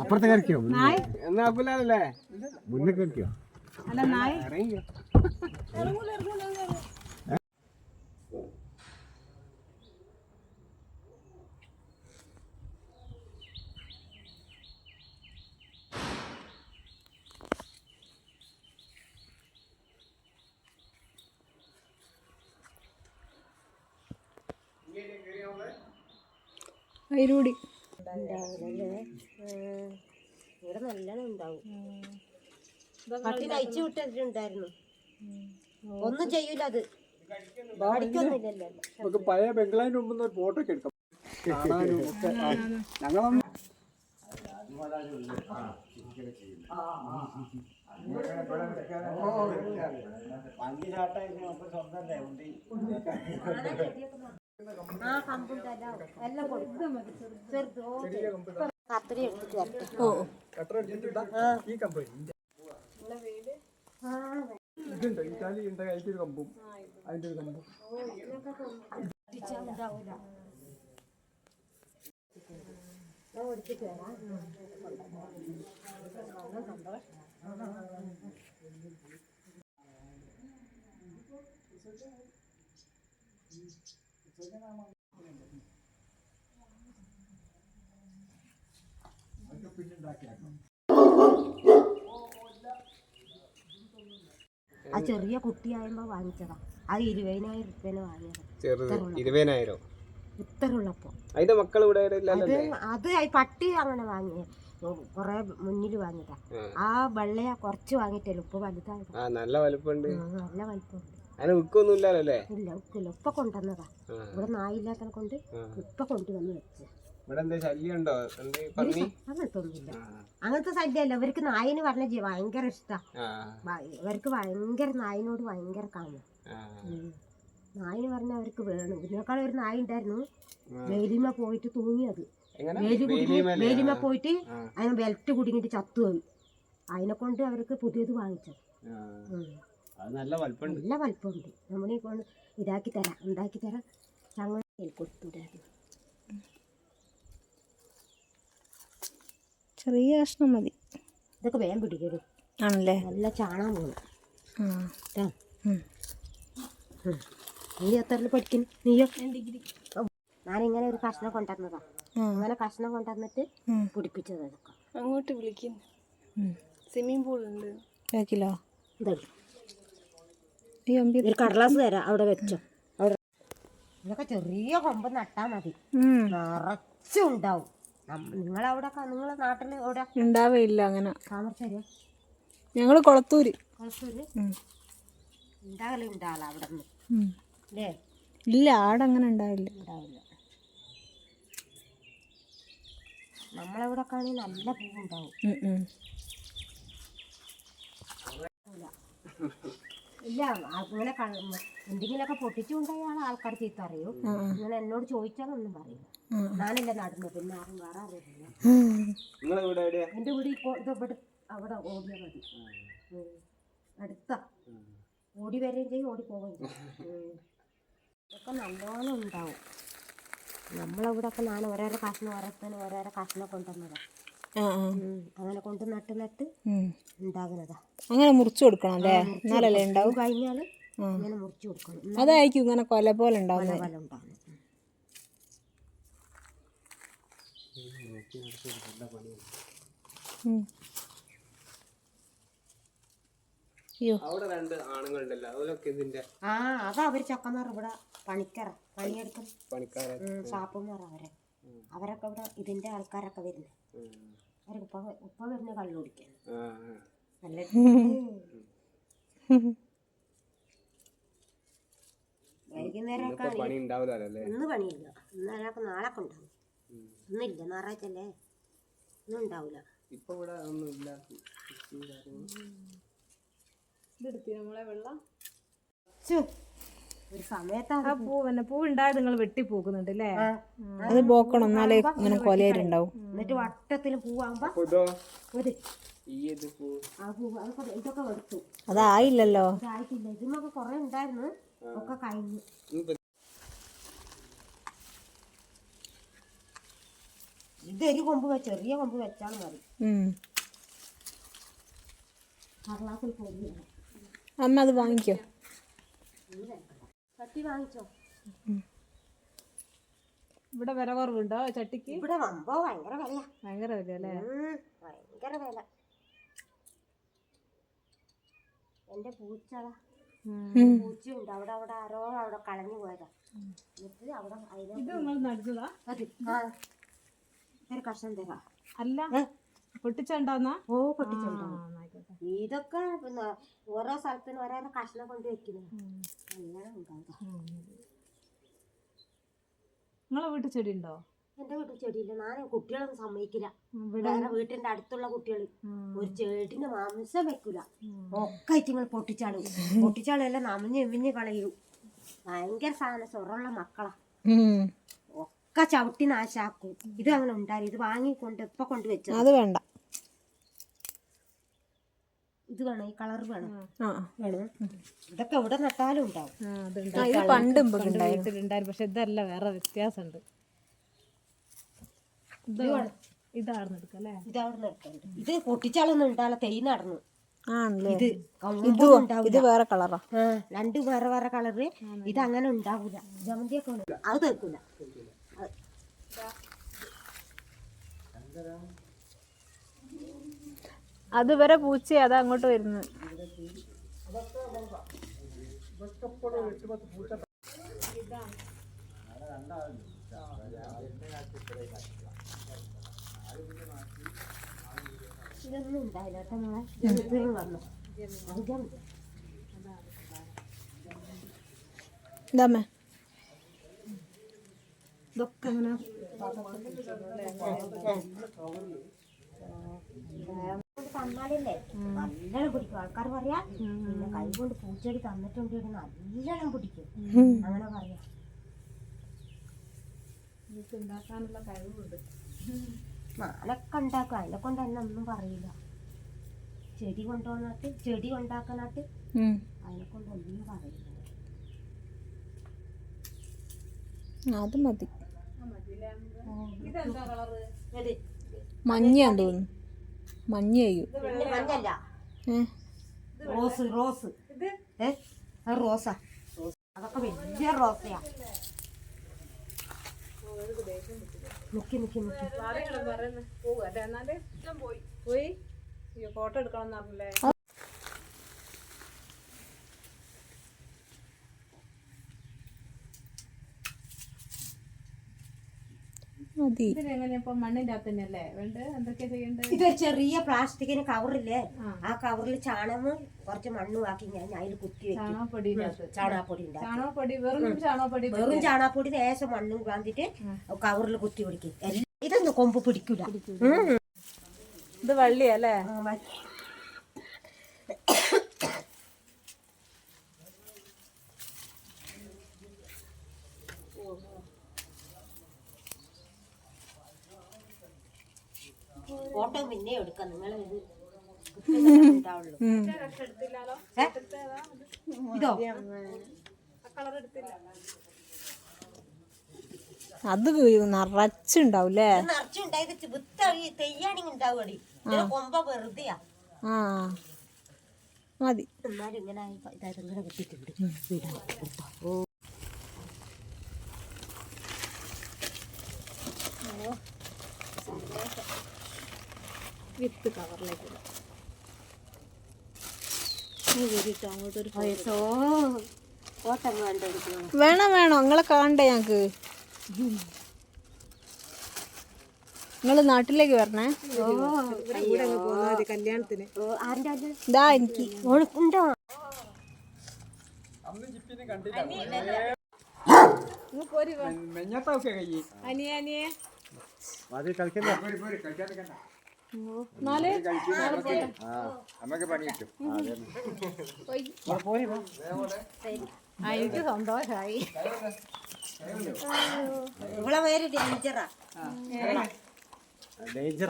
അപ്പുറത്തെ കറിക്കോ എന്നാ മുന്നേ കറിക്കോ അല്ല നായ്. ഇറങ്ങിക്കോ. ഇവിടെ നല്ലോണം ഉണ്ടാവും പട്ടിന് അയച്ചു വിട്ടിട്ടുണ്ടായിരുന്നു. ഒന്നും ചെയ്യൂല അത്. നമുക്ക് പഴയ ബംഗ്ലാവിന്റെ മുമ്പ് ഒരു ഫോട്ടോ ഒക്കെ എടുക്കാം. ഞങ്ങളൊന്നും കൊടുക്കും ചെറുത് ഓ, കത്രി എടുത്തിട്ട് വരട്ടെ കട്ടർ അടിച്ചിട്ട് ഈ കമ്പനി ഇതുണ്ട് ഇറ്റാലി ഉണ്ട് അതിന്റെ ഒരു കമ്പും. അതിന്റെ ഒരു കമ്പും വരാം ആ ചെറിയ കുട്ടിയായപ്പോ വാങ്ങിച്ചതാ. അത് ഇരുപതിനായിരം റുപ്യനെ വാങ്ങിയത്. ഇരുപതിനായിരം. ഇത്തറുള്ളപ്പോ അതിന്റെ മക്കൾ ഇവിടെ അത് അത് പട്ടി അങ്ങനെ വാങ്ങിയ. കൊറേ മുന്നിൽ വാങ്ങിയതാ. ആ. വെള്ളയാ കുറച്ച് വാങ്ങിട്ടല്ലോ ഉപ്പ് വലുതായത്. നല്ല വലുപ്പമുണ്ട് നല്ല വലിപ്പമുണ്ട് അതിന് വിൽക്കൊന്നും ഇല്ലല്ലോ അല്ലേ? ഇല്ല ഉക്കില്ല ഉപ്പ കൊണ്ടുവന്നതാ. ഇവിടെ നായില്ലാത്തനെ കൊണ്ട് ഉപ്പ കൊണ്ടുവന്ന് വെച്ചു ഇവിടെ എന്താ ശല്യം ഉണ്ടോ അങ്ങനത്തെ ഒന്നുമില്ല. അങ്ങനത്തെ സദ്യയല്ല ഇവർക്ക് നായിന് പറഞ്ഞ ഭയങ്കര ഇഷ്ടാ. ഇവർക്ക് ഭയങ്കര നായിനോട് ഭയങ്കര കാണും. നായിന് പറഞ്ഞ അവർക്ക് വേണം. ഇതിനേക്കാൾ ഒരു നായ ഉണ്ടായിരുന്നു. വേലിമ പോയിട്ട് തൂങ്ങിയത് വേലിമ പോയിട്ട്. അതിന് ബെൽറ്റ് കുടുങ്ങിട്ട് ചത്തു പോയി അതിനെ കൊണ്ട് അവർക്ക് പുതിയത് വാങ്ങിച്ചത്. അത് നല്ല വലുപ്പമുണ്ട്. നല്ല വലിപ്പമുണ്ട്. നമ്മളീ കൊണ്ട് ഇതാക്കി തരാം. ഉണ്ടാക്കി തരാം. ചങ്ങ കൊടുത്തുണ്ടായിരുന്നു ചെറിയ കഷ്ണം മതി. ഇതൊക്കെ വേഗം പിടിക്കരുത് ആണല്ലേ? നല്ല ചാണകം പോകും. നീ എത്ര പഠിക്കുന്നു നീയോ? ഞാനിങ്ങനെ ഒരു കഷ്ണം കൊണ്ടുവന്നതാ. ആ. അങ്ങനെ കഷ്ണം കൊണ്ടുവന്നിട്ട്. പിടിപ്പിച്ചത് അങ്ങോട്ട് വിളിക്കും. സ്വിമ്മിങ് സ്വിമ്മിംഗ് പൂൾ ഉണ്ട്. ബാക്കിലോ? ഇതല്ലേ ഒരു കടലാസ് തരാം അവിടെ വെച്ചോ. അവിടെ ഇതൊക്കെ ചെറിയ കൊമ്പ് നട്ടാ മതി. നിറച്ചുണ്ടാവും. നിങ്ങൾ അവിടെ നമ്മ- നിങ്ങളവിടെ നിങ്ങളെ നാട്ടിൽ എവിടെ? ഉണ്ടാവേയില്ല അങ്ങനെ. താമരശ്ശേരിയോ ഞങ്ങൾ കൊളത്തൂര്. ഉണ്ടാകല അവിടെ നിന്ന് അല്ലേ ഇല്ല? ആടെ അങ്ങനെ ഉണ്ടാവില്ല. ഉണ്ടാവില്ല. നമ്മളെവിടെ കാണി നല്ല പൂവുണ്ടാവും. ഇല്ല അങ്ങനെ എന്തെങ്കിലുമൊക്കെ പൊട്ടിച്ചുകൊണ്ടായാണ് ആൾക്കാർ ചീത്ത അറിയൂ ഇങ്ങനെ എന്നോട് ചോദിച്ചാലൊന്നും പറയില്ല. ഞാനല്ല നടന്നത് പിന്നെ ആരും വേറെ അറിയില്ല എന്റെ വീട് ഇവിടെ അവിടെ ഓടിയ മതി. അടുത്ത. ഓടി വരികയും ചെയ്യും ഓടി പോവുകയും. ഇതൊക്കെ നല്ലോണം ഉണ്ടാവും. നമ്മളവിടെ ഒക്കെ ഞാൻ ഓരോരോ കാശിന് ഓരോരുത്തരും ഓരോരോ കാശിനെ കൊണ്ടുവന്നതാ. ആ ആ ഉം. അങ്ങനെ കൊണ്ട് നട്ട് നട്ട്. ഉണ്ടാകുന്നതാ. അങ്ങനെ മുറിച്ചു കൊടുക്കണം അല്ലേ? എന്നാലല്ലേ ഉണ്ടാവും? കഴിഞ്ഞാൽ ഇങ്ങനെ മുറിച്ച് കൊടുക്കണം അതായിരിക്കും ഇങ്ങനെ കൊല പോലെ ഉണ്ടാവുന്നത് പല ഉണ്ടാകുന്നത് അവിടെ രണ്ട് ആണുങ്ങളുണ്ടല്ലോ. അവരൊക്കെ ഇതിന്റെ ആ അതാ അവർ ചക്കന്മാർ ഇവിടെ പണിക്കറ പണിയെടുക്കും. പണിക്കാരെ. ഷാപ്പുമാർ അവരെ. അവരൊക്കെ ഇവിടെ ഇതിന്റെ ആൾക്കാരൊക്കെ വരുന്നത് അവർക്ക് ഉപ്പ ഉപ്പ വരുന്ന കള്ളു കുടിക്കാൻ. നല്ല വൈകുന്നേരം ഒക്കെ ഇപ്പൊ പണി ഉണ്ടാവില്ലല്ലോ? അല്ലേ ഇന്ന് പണിയില്ല. ഇന്ന് ഒരാൾക്ക് നാളെ ഉണ്ടാവും ഇന്നില്ല ഞായറാഴ്ച അല്ലേ ഇന്നും ഉണ്ടാവില്ല ഇപ്പൊ ഇവിടെ ഒന്നുമില്ല ഇതെടുത്തി നമ്മളെ വെള്ളം? ഒരു സമയത്താണ് ആ പൂ തന്നെ പൂ ഉണ്ടായത് നിങ്ങൾ വെട്ടി പോക്കുന്നുണ്ട് അല്ലേ അത് പോക്കണം. എന്നാലേ ഇങ്ങനെ കൊലയായിട്ടുണ്ടാവും. എന്നിട്ട് വട്ടത്തിൽ പൂവാകുമ്പോ ഒരു പൂ? ആ പൂവ് ഇതൊക്കെ അതായില്ലല്ലോ. ഇതായിട്ടില്ല. ഇതിനൊക്കെ കുറെ ഉണ്ടായിരുന്നു. ഒക്കെ കഴിഞ്ഞു. ഇനിയിപ്പോ ഇതൊരു കൊമ്പ് വെച്ച് ചെറിയ കൊമ്പ് വെച്ചാൽ മതി. ഉം. കടലാസിൽ പൊടി അമ്മ അത് വാങ്ങിക്കോ. ചട്ടി വാങ്ങിച്ചോ? ഇവിടെ വില കുറവുണ്ടോ ചട്ടിക്ക്? ഇവിടെ വമ്പോ ഭയങ്കര വിലയാ. ഭയങ്കര വില അല്ലേ? ഭയങ്കര വില. എന്റെ പൂച്ചതാ പൂച്ചയുണ്ട്. അവിടെ അവിടെ ആരോ അവിടെ കളഞ്ഞു പോയതാ. എന്നിട്ട് അവിടെ അതിനെ ഇത് നിങ്ങൾ നടിച്ചതാ അതെ. ഒരു കഷ്ണം തരാം. അല്ല. ഏ? പൊട്ടിച്ചുണ്ടാവുന്ന ഓ പൊട്ടിച്ചുണ്ടോ ഇതൊക്കെ പിന്നെ ഓരോ സ്ഥലത്തിന് ഓരോരോ കഷ്ണം കൊണ്ട് ഉണ്ടാവുക നിങ്ങളെ വീട്ടിൽ ചെടി ഉണ്ടോ എന്റെ വീട്ടിൽ ചെടിയില്ല. ഞാൻ കുട്ടികളൊന്നും സമ്മതിക്കില്ല. വേറെ വീട്ടിന്റെ അടുത്തുള്ള കുട്ടികൾ ഒരു ചേട്ടിന്റെ മാംസം വെക്കൂല. ഒക്കെ ഇറ്റിങ്ങൾ പൊട്ടിച്ചാളും പൊട്ടിച്ചാളെല്ലാം നമഞ്ഞ് എവിഞ്ഞ് കളയും. ഭയങ്കര സാധന സ്വറുള്ള മക്കളാ. ഒക്കെ ചവിട്ടി നാശാക്കും. ഇത് അങ്ങനെ ഉണ്ടായി ഇത് വാങ്ങിക്കൊണ്ട് ഇപ്പൊ കൊണ്ട് വെച്ചത്. അത് വേണ്ട. ഇത് വേണം ഈ കളർ വേണം. ആ. വേണം. ഇതൊക്കെ എവിടെ നട്ടാലും ഉണ്ടാവും. ഇത് പണ്ട് വീട്ടിലുണ്ടായിരുന്നു പക്ഷെ ഇതല്ല വേറെ വ്യത്യാസമുണ്ട്. ഇത് ഇതാണെന്ന് എടുക്കാം അല്ലേ? ഇതാർന്ന് അവിടെ ഇത് പൊട്ടിച്ചാളൊന്നും ഉണ്ടാവില്ല തൈ നടന്നു. ഇത് ഇത് ഇത് വേറെ കളറാ. രണ്ട് വേറെ വേറെ കളറ്. ഇത് അങ്ങനെ ഉണ്ടാവൂല. ജമന്തിയൊക്കെ. അത് തീർക്കൂല അത് വരെ പൂച്ച അതാ അങ്ങോട്ട് വരുന്നത് ഇതൊന്നും ഉണ്ടായില്ല കേട്ടോ മോളെ ഇത് വന്നു അത് ജമന്തി. ഇതാമ്മേ ഇതൊക്കെ അങ്ങനെ തന്നാലല്ലേ നല്ലോണം പിടിക്കും ആൾക്കാർ പറയാ പിന്നെ കൈ കൊണ്ട് പൂച്ചെടി തന്നിട്ടുണ്ട് നല്ലോണം പിടിക്കും അങ്ങനെ പറയാ. ഉണ്ടാക്കാനുള്ള കഴിവുണ്ട് ഉണ്ടാക്കും. അതിനെ കൊണ്ട് തന്നെ ഒന്നും പറയില്ല. ചെടി കൊണ്ടുവന്നിട്ട് ചെടി ഉണ്ടാക്കാനായിട്ട് അതിനെ കൊണ്ട് ഒന്നും പറയില്ല. അത് മതി. ഏത്? മഞ്ഞയാന്ന് തോന്നുന്നു. മഞ്ഞയും പിന്നെ മഞ്ഞല്ല റോസ് റോസ്. റോസാ. അതൊക്കെ വലിയ റോസയാ. മുക്കി മുക്കി മുക്കി പോയി. ഫോട്ടോ എടുക്കണം പറഞ്ഞില്ലേ ചെയ്യണ്ടേ? ഇത് ചെറിയ പ്ലാസ്റ്റിക്കിന് കവറില്ലേ? ആ. കവറിൽ ചാണകം കുറച്ച് മണ്ണും ആക്കി ഞാൻ അതിൽ കുത്തി ചാണകപ്പൊടി വെറും ചാണകപ്പൊടി വെറും ചാണകപ്പൊടി ലേശം മണ്ണും കാന്തിട്ട് കവറിൽ കുത്തി പിടിക്കും. ഇതൊന്നും കൊമ്പ് പിടിക്കൂല. ഇത് വള്ളിയല്ലേ ആ, മ- ഫോട്ടോ പിന്നെ എടുക്കാം നിങ്ങൾ ഇത് ഇതോ? അത് നിറച്ചുണ്ടാവൂലേ നിറച്ചുണ്ടായത് തെയ്യാണെങ്കിൽ ഉണ്ടാവുകടി കൊമ്പ വെറുതെയാ. ആ. മതി. ഇങ്ങനെ ഇങ്ങനെ കിട്ടിയിട്ടുണ്ട്. ഓ. വിത്ത് കവറിലേക്ക് ഇടാം. വേണം വേണം. നിങ്ങളെ കാണണ്ടേ ഞങ്ങക്ക്? നിങ്ങൾ നാട്ടിലേക്ക് വരണേ? കല്യാണത്തിന്. ഇതാ എനിക്ക്. അത് കളിക്കണ്ട. എനിക്ക് സന്തോഷായി ഇവളെ പേര് ഡേഞ്ചറാ ഡേഞ്ചർ